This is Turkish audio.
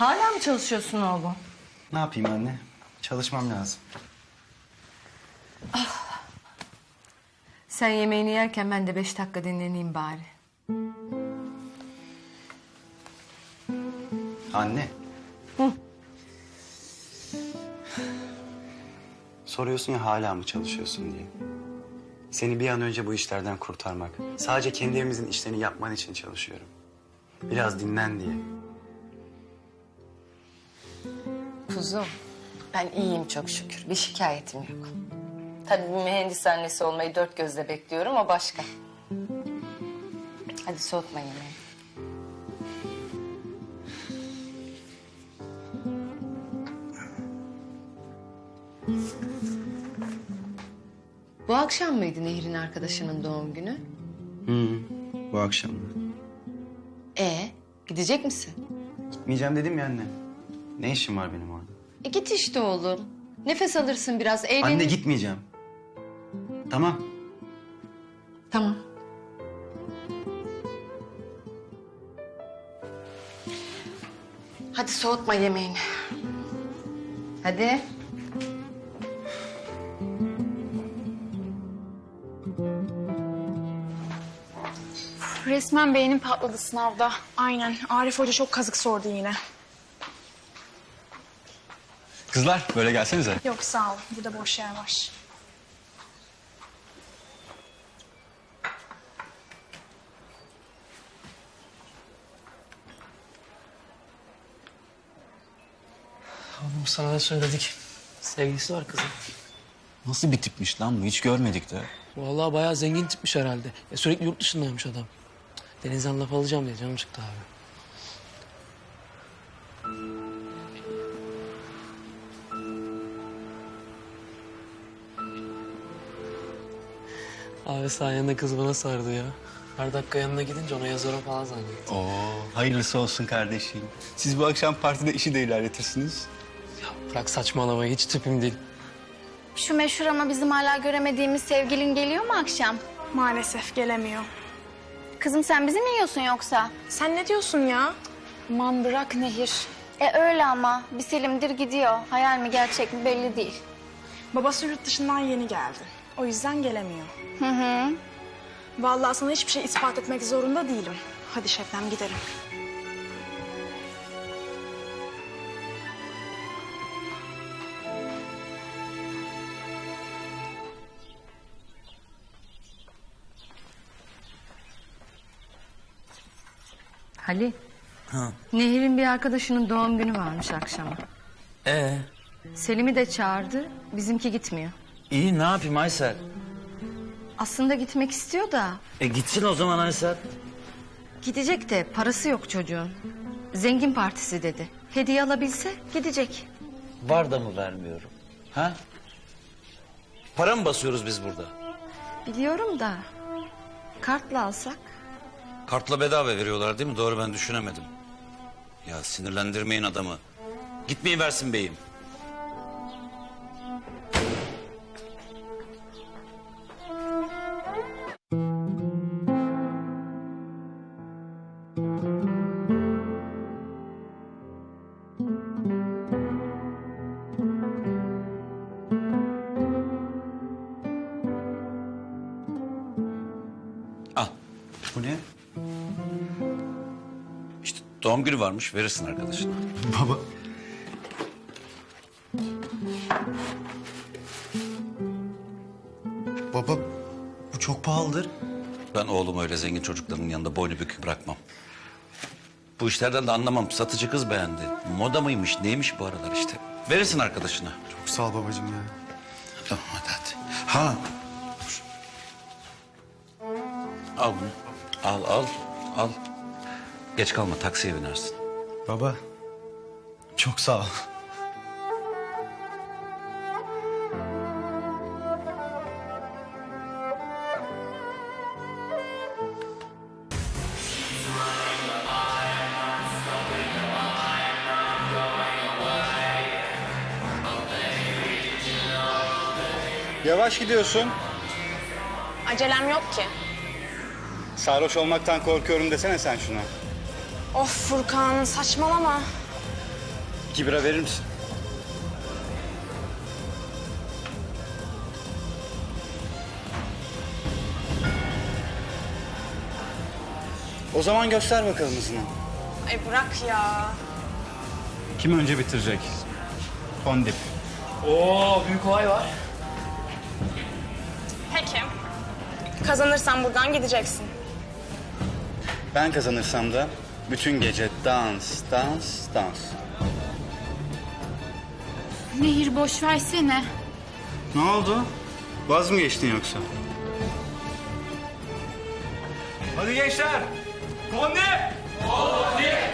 Hala mı çalışıyorsun oğlum? Ne yapayım anne? Çalışmam lazım. Sen yemeğini yerken ben de beş dakika dinleneyim bari. Anne. Soruyorsun ya hala mı çalışıyorsun diye. Seni bir an önce bu işlerden kurtarmak. Sadece kendi evimizin işlerini yapman için çalışıyorum. Biraz dinlen diye. Kuzum, ben iyiyim çok şükür. Bir şikayetim yok. Tabii bir mühendis annesi olmayı dört gözle bekliyorum, o başka. Hadi soğutma yemeği. Bu akşam mıydı Nehir'in arkadaşının doğum günü? Hı, bu akşam. E gidecek misin? Gitmeyeceğim dedim ya anne. Ne işim var benim orada? E git işte oğlum. Nefes alırsın biraz, eğlenir. Anne gitmeyeceğim. Tamam. Tamam. Hadi soğutma yemeğini. Hadi. Resmen beynim patladı sınavda. Aynen. Arif Hoca çok kazık sordu yine. Kızlar böyle gelsenize. Yok sağ ol. Burada boş yer var. Oğlum sana da söyledik. Sevgilisi var kızın. Nasıl bir tipmiş lan bu hiç görmedik de. Vallahi bayağı zengin tipmiş herhalde. Ya sürekli yurt dışındaymış adam. Denizden laf alacağım diye canım çıktı abi. Abi sayende kız bana sardı ya. Her dakika yanına gidince ona yazarım falan zannettim. Oo hayırlısı olsun kardeşim. Siz bu akşam partide işi de ilerletirsiniz. Ya bırak saçmalamayı hiç tipim değil. Şu meşhur ama bizim hala göremediğimiz sevgilin geliyor mu akşam? Maalesef gelemiyor. Kızım sen bizi mi yiyorsun yoksa? Sen ne diyorsun ya? Aman bırak Nehir. E öyle ama bir Selim'dir gidiyor. Hayal mi gerçek mi belli değil. Babası yurt dışından yeni geldi. O yüzden gelemiyor. Hı hı. Vallahi sana hiçbir şey ispat etmek zorunda değilim. Hadi Şebnem gidelim. Halil. Nehir'in bir arkadaşının doğum günü varmış akşama. Ee, Selim'i de çağırdı, bizimki gitmiyor. İyi ne yapayım Aysel? Aslında gitmek istiyor da E gitsin o zaman Aysel. gidecek de parası yok çocuğun. Zengin partisi dedi. Hediye alabilse gidecek. Var da mı vermiyorum? Ha? Para mı basıyoruz biz burada? Biliyorum da kartla alsak. Kartla bedava veriyorlar değil mi? Doğru ben düşünemedim. Ya sinirlendirmeyin adamı. Gitmeyi versin beyim. İşte doğum günü varmış verirsin arkadaşına. Baba. Baba bu çok pahalıdır. Ben oğlumu öyle zengin çocukların yanında boynu bükük bırakmam. Bu işlerden de anlamam. Satıcı kız beğendi. Moda mıymış neymiş bu aralar işte. Verirsin arkadaşına. Çok sağ ol babacığım ya. Tamam hadi hadi. Ha. dur. Al bunu. Al al al. Geç kalma taksiye binersin. Baba çok sağ ol. Yavaş gidiyorsun. Acelem yok ki. Sarhoş olmaktan korkuyorum desene sen şuna. Of Furkan saçmalama. İki bira verir misin? O zaman göster bakalım hızını. Ay bırak ya. Kim önce bitirecek? Fondip. Oo büyük olay var. Peki. Kazanırsan buradan gideceksin. Ben kazanırsam da bütün gece dans, dans, dans. Nehir boş versene. Ne oldu? Vaz mı geçtin yoksa? Hadi gençler. Fondip. Fondip.